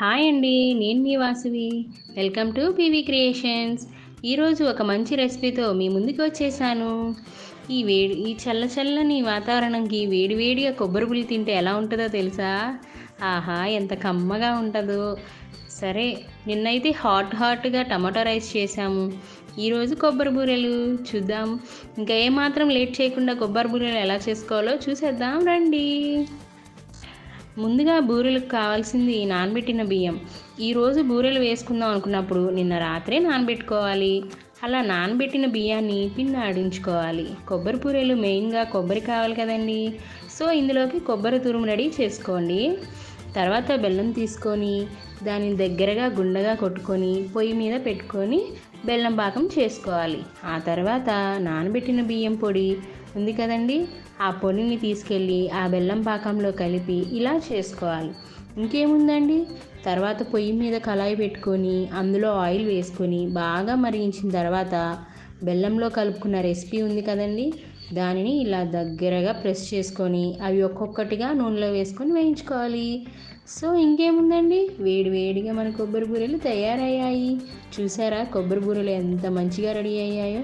Hi అండి నేను మీ వాసువి. Welcome to PV creations. ఈరోజు ఒక మంచి రెసిపీతో మీ ముందుకు వచ్చేసాను. ఈ వేడి ఈ చల్ల చల్లని వాతావరణంకి వేడి వేడిగా కొబ్బరి పులి తింటే ఎలా ఉంటుందో తెలుసా? ఆహా ఎంత కమ్మగా ఉంటుందో. సరే నిన్నైతే హాట్ హాట్గా టమాటో రైస్ చేసాము ఈరోజు కొబ్బరి బూరెలు చూద్దాం. ఇంకా ఏమాత్రం లేట్ చేయకుండా కొబ్బరి బూరెలు ఎలా చేసుకోవాలో చూసేద్దాం రండి. ముందుగా బూరెలకు కావాల్సింది నానబెట్టిన బియ్యం. ఈరోజు బూరెలు వేసుకుందాం అనుకున్నప్పుడు నిన్న రాత్రే నానబెట్టుకోవాలి. అలా నానబెట్టిన బియ్యాన్ని పిండి ఆడించుకోవాలి. కొబ్బరి బూరెలు మెయిన్గా కొబ్బరి కావాలి కదండి. సో ఇందులోకి కొబ్బరి తురుము రెడీ చేసుకోండి. తర్వాత బెల్లం తీసుకొని దాన్ని దగ్గరగా గుండగా కొట్టుకొని పొయ్యి మీద పెట్టుకొని బెల్లం పాకం చేసుకోవాలి. ఆ తర్వాత నానబెట్టిన బియ్యం పొడి ఉంది కదండి? ఆ పొడిని తీసుకెళ్ళి ఆ బెల్లం పాకంలో కలిపి ఇలా చేసుకోవాలి. ఇంకేముందండి? తర్వాత పొయ్యి మీద కళాయి పెట్టుకొని అందులో ఆయిల్ వేసుకొని బాగా మరిగించిన తర్వాత బెల్లంలో కలుపుకున్న రెసిపీ ఉంది కదండి? దానిని ఇలా దగ్గరగా ప్రెస్ చేసుకొని అవి ఒక్కొక్కటిగా నూనెలో వేసుకొని వేయించుకోవాలి. సో ఇంకేముందండి? వేడి వేడిగా మన కొబ్బరి బూరెలు తయారయ్యాయి. చూసారా? కొబ్బరి బూరెలు ఎంత మంచిగా రెడీ అయ్యాయో.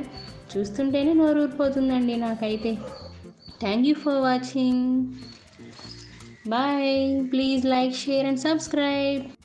చూస్తుంటేనే నోరు ఊరిపోతుందండి నాకైతే. Thank you for watching bye please like share and subscribe